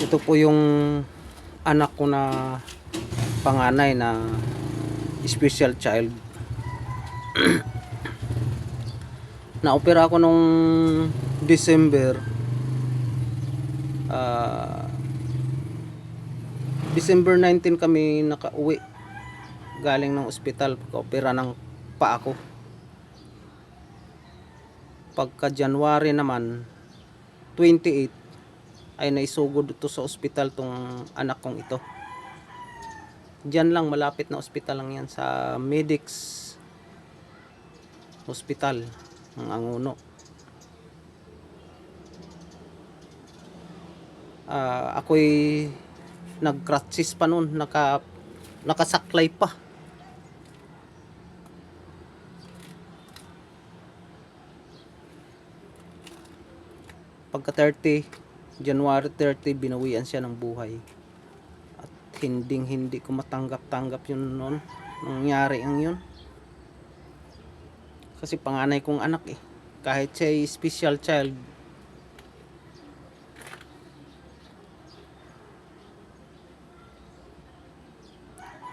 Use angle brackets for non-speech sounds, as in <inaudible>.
Ito po yung anak ko na panganay na special child. <clears throat> Na-opera ako nung December. Ah, December 19 kami nakauwi galing ng ospital pagka-opera ng paa ko. Pagka January naman 28 ay naisugod ito sa ospital tong anak kong ito. Diyan lang malapit na ospital lang yan sa Medix Hospital ng Anguno. Ah, ako'y nagkratsis pa noon, naka nakasaklay pa. Pagka 30, January 30, binawian siya ng buhay. At hinding hindi ko matanggap-tanggap yun noon. Nangyari ang yun. Kasi panganay kong anak eh. Kahit siya special child,